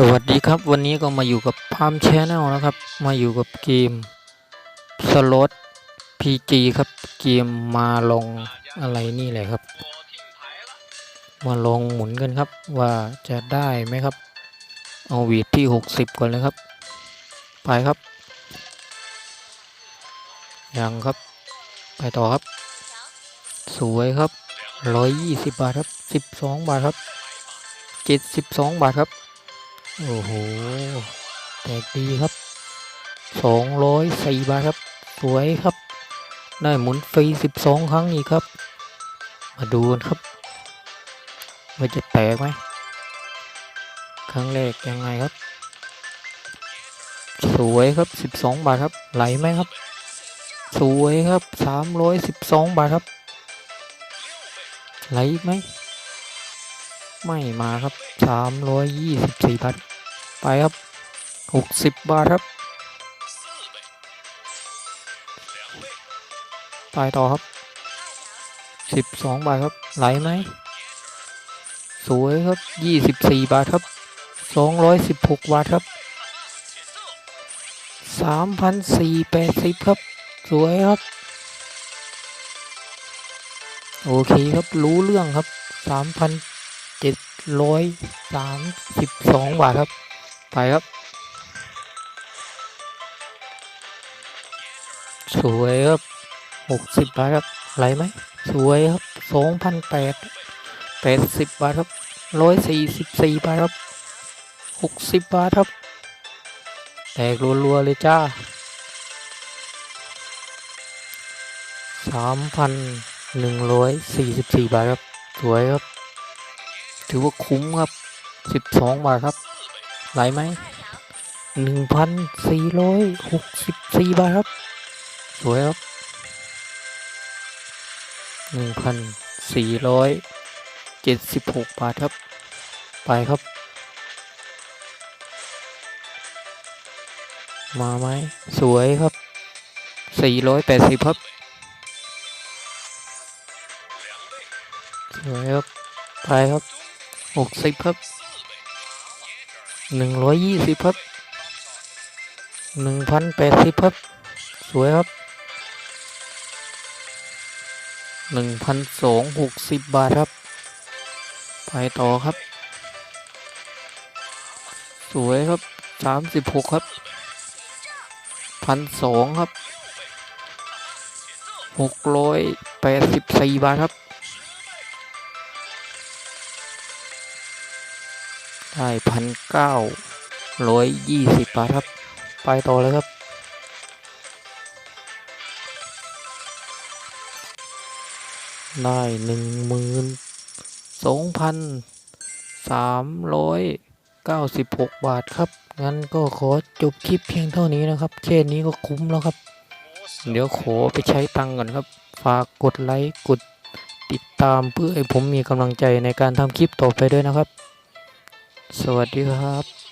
สวัสดีครับวันนี้ก็มาอยู่กับพามแชแนลนะครับ มาอยู่กับเกมสล็อตพีจีครับเกมมาลองอะไรนี่แหละครับ มาลองหมุนกันครับ ว่าจะได้ไหมครับ เอาวีดที่หกสิบก่อนเลยครับ ไปครับยังครับ ไปต่อครับ สวยครับร้อยยี่สิบบาทครับสิบสองบาทครับเจ็ดสิบสองบาทครับ โอ้โหแตกดีครับสองร้อยสี่บาทครับ สวยครับ ได้หมุนฟรีสิบสองครั้งอีกครับ มาดูกันครับว่าจะแตกไหมครั้งแรกยังไงครับ สวยครับสิบสองบาทครับ ไหลไหมครับ สวยครับสามร้อยสิบสองบาทครับ ไหลอีกไหม ไม่มาครับสามร้อยยี่สิบสี่บาท ไปครับหกสิบบาทครับ ไปต่อครับสิบสองบาทครับ ไหลไหม สวยครับยี่สิบสี่บาทครับสองร้อยสิบหกบาทครับสามพันสี่แปดสิบครับ สวยครับ โอเคครับรู้เรื่องครับสามพัน เจ็ดร้อยสามสิบสองบาทครับ ไปครับ สวยครับหกสิบบาทครับไหลไหม สวยครับสองพันแปดแปดสิบบาทครับร้อยสี่สิบสี่บาทครับหกสิบบาทครับแตกรัวๆเลยจ้าสามพันหนึ่งร้อยสี่สิบสี่บาทครับ สวยครับ ถือว่าคุ้มครับสิบาทครับ ไหลไหมหนึ่งพันสี่ร้อยหกสิบาทครับ สวยครับหนึ่งพันสี่ร้อยเจ็ดสิบาทครับ ไปครับ มาไหม สวยครับสี่ร้อยแปดสิบครับสวยครับ ไปครับ หกสิบครับหนึ่งร้อยยี่สิบครับหนึ่งพันแปดสิบครับ สวยครับหนึ่งพันสองหกสิบบาทครับ ไปต่อครับ สวยครับสามสิบหกครับพันสองครับหกร้อยแปดสิบสี่บาทครับ ได้พันเก้าร้อยยี่สิบบาทครับ ไปต่อเลยครับ ได้หนึ่งหมื่นสองพันสามร้อยเก้าสิบหกบาทครับ งั้นก็ขอจบคลิปเพียงเท่านี้นะครับ แค่นี้ก็คุ้มแล้วครับ เดี๋ยวขอไปใช้ตังก่อนครับ ฝากกดไลค์ กดติดตามเพื่อให้ผมมีกำลังใจในการทำคลิปต่อไปด้วยนะครับ สวัสดีครับ